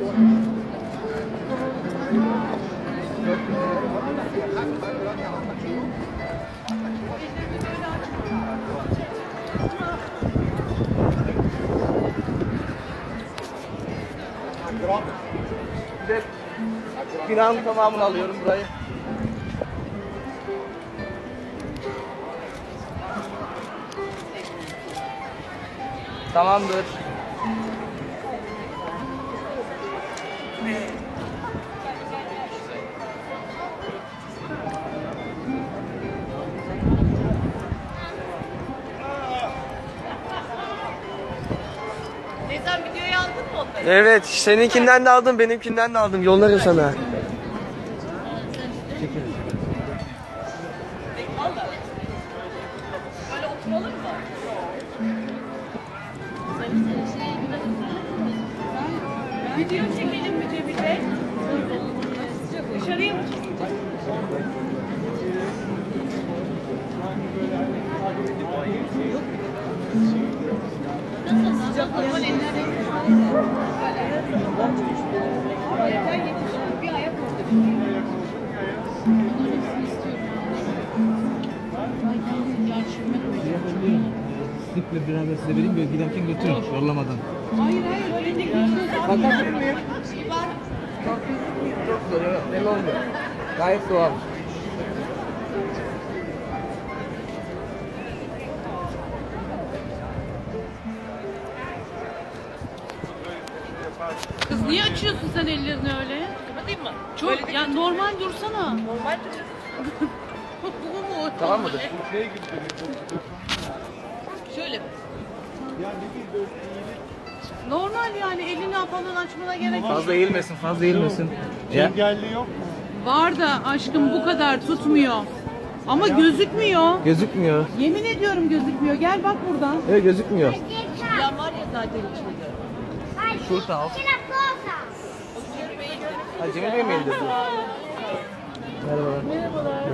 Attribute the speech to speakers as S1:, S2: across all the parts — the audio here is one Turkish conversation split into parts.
S1: Bir de binanın tamamını alıyorum burayı. Tamamdır.
S2: Teyzem videoyu aldın mı onları?
S1: Evet, seninkinden de aldım, benimkinden de aldım. Yollarım sana.
S2: Video çekelim mi Cemil Bey? Dışarıya mı çıkacağız? Aman oldu.
S3: Siple beraber size vereyim böyle giderken götürün yollamadan.
S2: Hayır hayır öyle değil.
S1: Bakabilir miyim?
S2: Şey var.
S1: Çok zor. Belli olmuyor. Gayet doğal.
S4: Kız niye açıyorsun sen ellerini öyle?
S2: Kapatayım mı?
S4: Çok
S2: Böyle
S4: ya normal dursana.
S2: normal
S4: Bu mu?
S1: Tamam mıdır?
S2: Şöyle mi?
S4: Normal yani elini falan açmana gerek yok.
S1: Fazla eğilmesin, fazla eğilmesin.
S5: Engelli yok mu?
S4: Var da aşkım bu kadar tutmuyor. Ama gözükmüyor.
S1: Gözükmüyor.
S4: Yemin ediyorum gözükmüyor. Gel bak buradan.
S1: Evet gözükmüyor.
S2: Ya var ya zaten içinde.
S1: Şurada al. Ha Cemil Bey mi elde Merhabalar.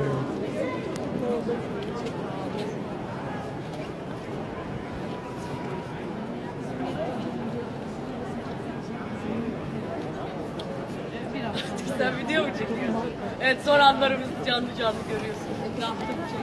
S2: Sen video mu çekiyorsun? Evet son anlarımızı canlı canlı görüyorsun. Etrafta bir şey.